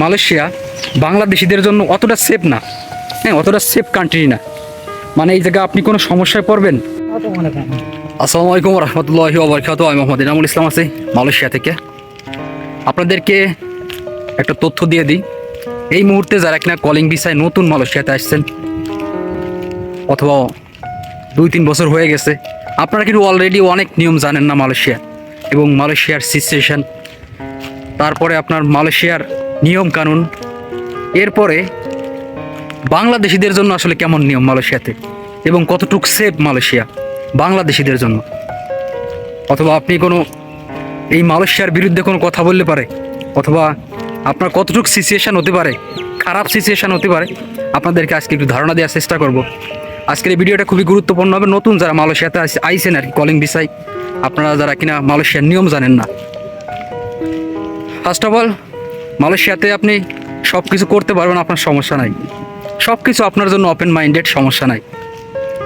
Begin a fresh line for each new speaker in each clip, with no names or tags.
Malaysia বাংলাদেশিদের জন্য অতটা সেফ না। হ্যাঁ অতটা সেফ কান্ট্রি না। মানে এই জায়গায় আপনি কোনো সমস্যায় পড়বেন? আসসালামু আলাইকুম রহমতুল্লাহি ওবরকাত আমি মোহাম্মদ ইনামুল ইসলাম আছি মালয়েশিয়া থেকে। আপনাদেরকে একটা তথ্য দিয়ে দিই। এই মুহূর্তে যারা কিনা কলিং ভিসায় নতুন মালয়েশিয়াতে আসছেন, অথবা দুই তিন বছর হয়ে গেছে, আপনারা কিন্তু অলরেডি অনেক নিয়ম জানেন না মালয়েশিয়া এবং মালয়েশিয়ার সিচুয়েশন তারপরে আপনার মালয়েশিয়ার নিয়ম কানুন। এরপরে বাংলাদেশিদের জন্য আসলে কেমন নিয়ম মালয়েশিয়াতে? এবং কতটুকু সেফ মালয়েশিয়া বাংলাদেশিদের জন্য? অথবা আপনি কোনো এই মালয়েশিয়ার বিরুদ্ধে কোনো কথা বললে পারে? অথবা আপনার কতটুকু সিচুয়েশান হতে পারে? খারাপ সিচুয়েশান হতে পারে? আপনাদেরকে আজকে একটু ধারণা দেওয়ার চেষ্টা করব। আজকের এই ভিডিওটা খুবই গুরুত্বপূর্ণ হবে। নতুন যারা মালয়েশিয়াতে আইস- আইসেন আর কি কলিং বিষয়, আপনারা যারা কিনা মালয়েশিয়ার নিয়ম জানেন না। ফার্স্ট অফ অল মালয়েশিয়াতে আপনি সব কিছু করতে পারবেন, আপনার সমস্যা নাই। সব কিছু আপনার জন্য ওপেন মাইন্ডেড সমস্যা নাই।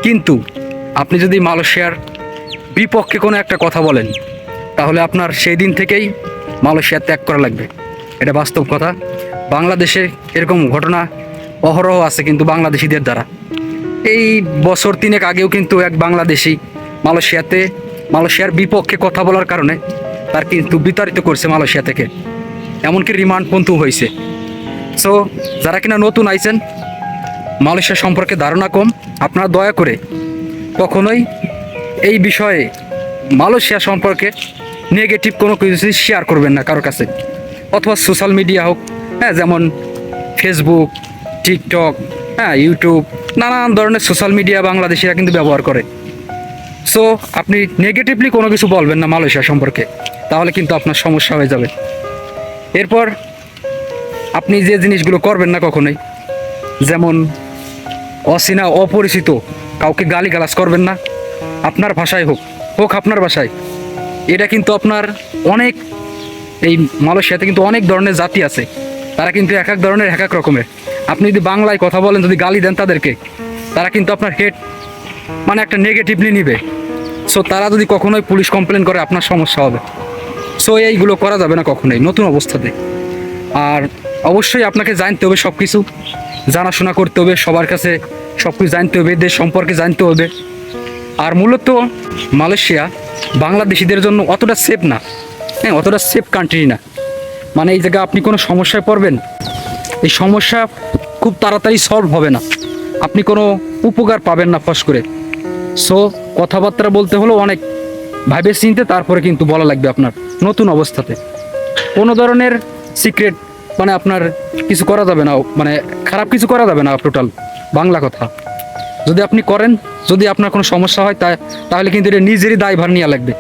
কিন্তু আপনি যদি মালয়েশিয়ার বিপক্ষে কোনো একটা কথা বলেন, তাহলে আপনার সেই দিন থেকেই মালয়েশিয়া ত্যাগ করা লাগবে। এটা বাস্তব কথা। বাংলাদেশে এরকম ঘটনা অহরহ আছে কিন্তু বাংলাদেশিদের দ্বারা। এই বছর তিনেক আগেও কিন্তু এক বাংলাদেশি মালয়েশিয়াতে, মালয়েশিয়ার বিপক্ষে কথা বলার কারণে তার কিন্তু বিতাড়িত করছে মালয়েশিয়া থেকে। এমনকি রিমান্ড পর্যন্ত হয়েছে। সো যারা কিনা নতুন আইছেন, মালয়েশিয়া সম্পর্কে ধারণা কম, আপনারা দয়া করে কখনোই এই বিষয়ে মালয়েশিয়া সম্পর্কে নেগেটিভ কোনো কিছু শেয়ার করবেন না কারোর কাছে, অথবা সোশ্যাল মিডিয়া হোক হ্যাঁ যেমন ফেসবুক টিকটক হ্যাঁ ইউটিউব নানান ধরনের সোশ্যাল মিডিয়া বাংলাদেশিরা কিন্তু ব্যবহার করে। সো আপনি নেগেটিভলি কোনো কিছু বলবেন না মালয়েশিয়া সম্পর্কে, তাহলে কিন্তু আপনার সমস্যা হয়ে যাবে। এরপর আপনি যে জিনিসগুলো করবেন না কখনোই, যেমন অচেনা অপরিচিত, কাউকে গালি গালাজ করবেন না, আপনার ভাষায় হোক হোক আপনার ভাষায়। এটা কিন্তু আপনার অনেক, এই মালয়েশিয়াতে কিন্তু অনেক ধরনের জাতি আছে, তারা কিন্তু এক এক ধরনের, এক এক রকমের। আপনি যদি বাংলায় কথা বলেন, যদি গালি দেন তাদেরকে, তারা কিন্তু আপনার হেড মানে একটা নেগেটিভলি নিবে। সো তারা যদি কখনোই পুলিশ কমপ্লেন করে, আপনার সমস্যা হবে। সো এইগুলো করা যাবে না কখনোই। নতুন অবস্থাতে আর অবশ্যই আপনাকে জানতে হবে সব কিছু জানাশোনা করতে হবে, সবার কাছে সব কিছু জানতে হবে দেশ সম্পর্কে জানতে হবে। আর মূলত মালয়েশিয়া বাংলাদেশিদের জন্য অতটা সেফ না। হ্যাঁ অতটা সেফ কান্ট্রি না। মানে এই জায়গায় আপনি কোনো সমস্যায় পড়বেন? এই সমস্যা খুব তাড়াতাড়ি সলভ হবে না। আপনি কোনো উপকার পাবেন না ফস করে। সো কথাবার্তা বলতে হলেও অনেক। ভাবে চিনতে, তারপরে কিন্তু বলা লাগবে আপনার নতুন অবস্থাতে। কোনো ধরনের সিক্রেট মানে আপনার কিছু করা যাবে না মানে খারাপ কিছু করা যাবে না টোটাল বাংলা কথা। যদি আপনি করেন, যদি আপনার কোনো সমস্যা হয়, তা তাহলে কিন্তু এটা নিজেরই দায়ভার নেওয়া লাগবে।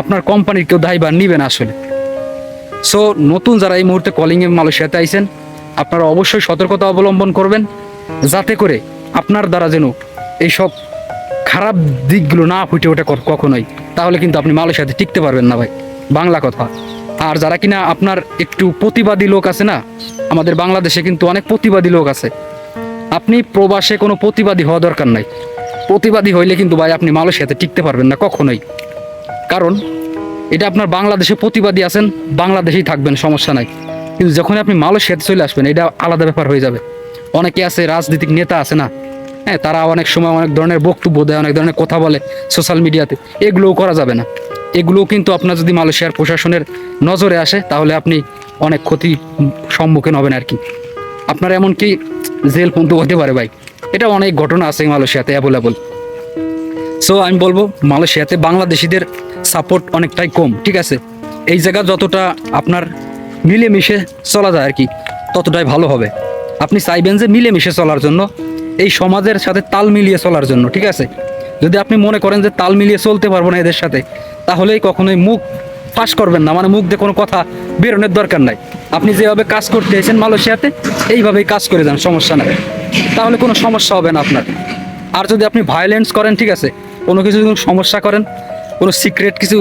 আপনার কোম্পানির কেউ দায়ভার নিবে না আসলে। সো নতুন যারা এই মুহূর্তে কলিংয়ে মালয়েশিয়াতে আইছেন, আপনারা অবশ্যই সতর্কতা অবলম্বন করবেন, যাতে করে আপনার দ্বারা যেন এইসব খারাপ দিকগুলো না ফুটে ওঠে কখনোই। তাহলে কিন্তু আপনি মালয়েশিয়াতে টিকতে পারবেন না ভাই। বাংলা কথা। আর যারা কিনা আপনার একটু প্রতিবাদী লোক আছে না, আমাদের বাংলাদেশে কিন্তু অনেক প্রতিবাদী লোক আছে। আপনি প্রবাসে কোনো প্রতিবাদী হওয়া দরকার নাই। প্রতিবাদী হইলে কিন্তু ভাই আপনি মালয়েশিয়াতে টিকতে পারবেন না কখনোই। কারণ এটা আপনার বাংলাদেশে প্রতিবাদী আছেন, বাংলাদেশেই থাকবেন, সমস্যা নাই। কিন্তু যখন আপনি মালয়েশিয়াতে চলে আসবেন, এটা আলাদা ব্যাপার হয়ে যাবে। অনেকে আছে, রাজনৈতিক নেতা আছে না হ্যাঁ তারা অনেক সময় অনেক ধরনের বক্তব্য দেয়, অনেক ধরনের কথা বলে সোশ্যাল মিডিয়াতে এগুলোও করা যাবে না। এগুলোও কিন্তু আপনার যদি মালয়েশিয়ার প্রশাসনের নজরে আসে, তাহলে আপনি অনেক ক্ষতি সম্মুখীন হবেন আর কি। আপনার এমনকি জেল পর্যন্ত হতে পারে ভাই? এটা অনেক ঘটনা আছে মালয়েশিয়াতে অ্যাভেলেবল সো আমি বলব, মালয়েশিয়াতে বাংলাদেশিদের সাপোর্ট অনেকটাই কম, ঠিক আছে? এই জায়গা যতটা আপনার মিলেমিশে চলা যায় আর কি, ততটাই ভালো হবে। আপনি চাইবেন যে মিলেমিশে চলার জন্য এই সমাজের সাথে তাল মিলিয়ে চলার জন্য, ঠিক আছে? যদি আপনি মনে করেন যে তাল মিলিয়ে চলতে পারব না এদের সাথে, তাহলেই কখনোই মুখ ফাঁস করবেন না মানে মুখ দিয়ে কোনো কথা বেরোনোর দরকার নাই। আপনি যেভাবে কাজ করতে এসেছেন মালয়েশিয়াতে, এইভাবেই কাজ করে যান, সমস্যা নাই। তাহলে কোনো সমস্যা হবে না আপনার। আর যদি আপনি ভায়োলেন্স করেন, ঠিক আছে, কোনো কিছু যদি সমস্যা করেন, কোনো সিক্রেট কিছু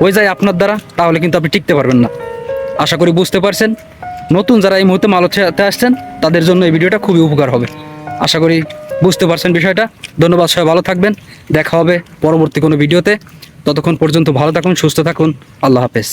হয়ে যায় আপনার দ্বারা, তাহলে কিন্তু আপনি টিকতে পারবেন না। আশা করি বুঝতে পারছেন। নতুন যারা এই মুহূর্তে মালয়েশিয়াতে আসছেন, তাদের জন্য এই ভিডিওটা খুবই উপকার হবে। আশা করি বুঝতে পারছেন বিষয়টা। ধন্যবাদ সবাই, ভালো থাকবেন। দেখা হবে পরবর্তী কোনো ভিডিওতে। ততক্ষণ পর্যন্ত ভালো থাকুন, সুস্থ থাকুন। আল্লাহ হাফেজ।